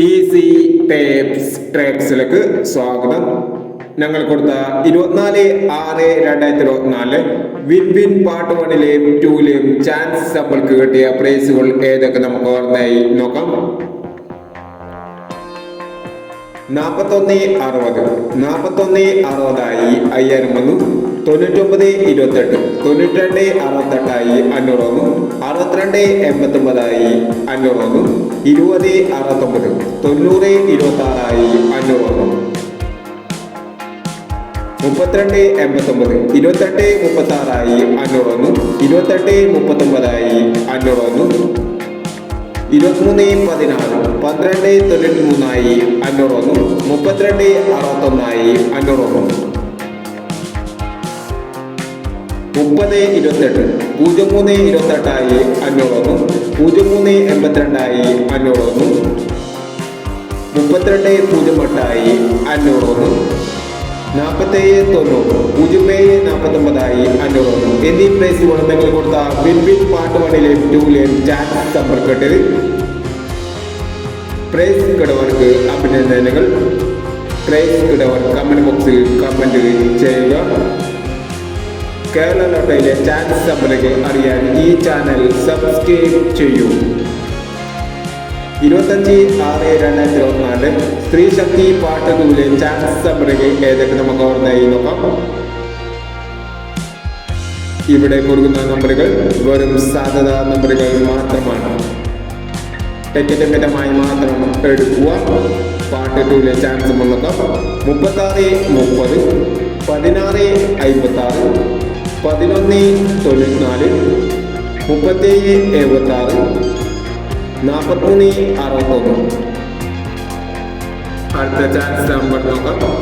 Easy tapes ട്രാക്സിലേക്ക് സ്വാഗതം. ഞങ്ങൾ കൊടുത്ത ഇരുപത്തിനാല് ആറ് രണ്ടായിരത്തി ഇരുപത്തിനാല് വിൻ വിൻ പാർട്ട് വണ്ണിലെയും ടൂലെയും ചാൻസ് നമ്മൾക്ക് കിട്ടിയ പ്രൈസുകൾ ഏതൊക്കെ നമുക്ക് ഓർമ്മയായി നോക്കാം. നാൽപ്പത്തൊന്ന് അറുപത് നാൽപ്പത്തൊന്ന് അറുപതായി അയ്യായിരം വന്നു. തൊണ്ണൂറ്റൊമ്പത് ഇരുപത്തെട്ട് തൊണ്ണൂറ്റിരണ്ട് അറുപത്തെട്ടായി അഞ്ഞൂറ് വന്നു. അറുപത്തിരണ്ട് എൺപത്തൊമ്പതായി അഞ്ഞൂറ് വന്നു. ഇരുപത് അറുപത്തൊമ്പത്. തൊണ്ണൂറ് ഇരുപത്തി ആറായി അഞ്ഞൂറ് മുപ്പത്തിരണ്ട് എൺപത്തൊമ്പത്. ഇരുപത്തെട്ട് മുപ്പത്തി ആറായി അഞ്ഞൂറ് വന്നു ഇരുപത്തെട്ട് മുപ്പത്തൊമ്പതായി അഞ്ഞൂറ് വന്നു ഇരുപത്തിമൂന്ന് പതിനാറ്. പന്ത്രണ്ട് തൊണ്ണൂറ്റി മൂന്നായി അഞ്ഞൂറ് വന്നു മുപ്പത്തിരണ്ട് അറുപത്തൊന്നായി അഞ്ഞൂറ് മുപ്പത് ഇരുപത്തെട്ട് പൂജ്യം മൂന്ന് ഇരുപത്തെട്ടായി അഞ്ഞൂറൊന്നും പൂജ്യം മൂന്ന് എൺപത്തിരണ്ടായി അഞ്ഞൂറൊന്നും മുപ്പത്തിരണ്ട് പൂജ്യം എട്ടായി അഞ്ഞൂറൊന്നും നാൽപ്പത്തേഴ് തൊണ്ണൂറ് പൂജ്യം ഏഴ് നാൽപ്പത്തൊമ്പതായി അഞ്ഞൂറ് എന്നീ പ്രൈസുകൾ നിങ്ങൾ കൊടുത്ത വിൻ വിൻ പാർട്ട് വണ്ണിലെയും ടൂലെയും ചാറ്റ് സമ്പർക്കത്തിൽ പ്രൈസ് കിടവർക്ക് അഭിനന്ദനങ്ങൾ. പ്രൈസ് കിടവർ കമന്റ് ബോക്സിൽ കമന്റ് ചെയ്യുക. കേരള ലോട്ടയിലെ ചാൻസ് നമ്പറുകൾ അറിയാൻ ഈ ചാനൽ സബ്സ്ക്രൈബ് ചെയ്യൂ. ഇരുപത്തഞ്ച് ആറ് രണ്ടായിരത്തി ഇരുപത്തിനാല് സ്ത്രീ ശക്തി പാട്ടുകൂലെ ചാൻസ് നമ്പറുകൾ ഏതൊക്കെ നമുക്ക് ഓർമ്മയായി നോക്കാം. ഇവിടെ കൊടുക്കുന്ന നമ്പറുകൾ വെറും സാധ്യത നമ്പറുകൾ മാത്രമാണ്. ടിക്കറ്റ് മിതമായി മാത്രം എടുക്കുക. പാട്ട് ടൂലെ ചാൻസ് നോക്കാം. മുപ്പത്താറ് മുപ്പത് പതിനാറ് അമ്പത്തി ആറ് പതിനൊന്ന് തൊണ്ണൂറ്റിനാല് മുപ്പത്തേഴ് എഴുപത്തി ആറ് നാൽപ്പത്മൂന്ന് അറുപത്തൊന്ന്. അടുത്ത ചാൻസ് നമ്പർ നോക്കാം.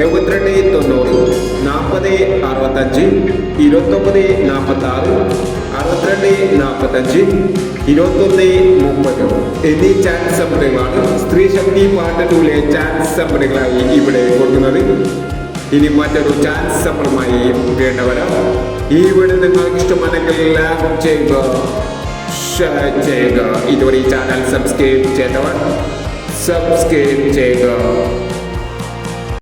എഴുപത്തിരണ്ട് തൊണ്ണൂറ് നാൽപ്പത് അറുപത്തഞ്ച് ഇരുപത്തൊമ്പത് നാൽപ്പത്തി ആറ് അറുപത്തിരണ്ട് നാൽപ്പത്തഞ്ച് ഇരുപത്തൊന്ന് മുപ്പത്. എന്നീ ചാൻസ് നമ്പറുകളാണ് സ്ത്രീ ശക്തി പാർട്ട് ടൂലെ ചാൻസ് നമ്പറുകളായി ഇവിടെ കൊടുക്കുന്നത്. ഇനി മറ്റൊരു ചാൻസ് നമ്മളുമായി വേണ്ടവരാം ഈ വീട് നിങ്ങൾക്ക് ഇഷ്ടമാണെങ്കിൽ ലാഭം ചെയ്യുക ഷെയർ ചെയ്യുക. ഇതുവരെ ഈ ചാനൽ സബ്സ്ക്രൈബ് ചെയ്തവർ സബ്സ്ക്രൈബ് ചെയ്യുക.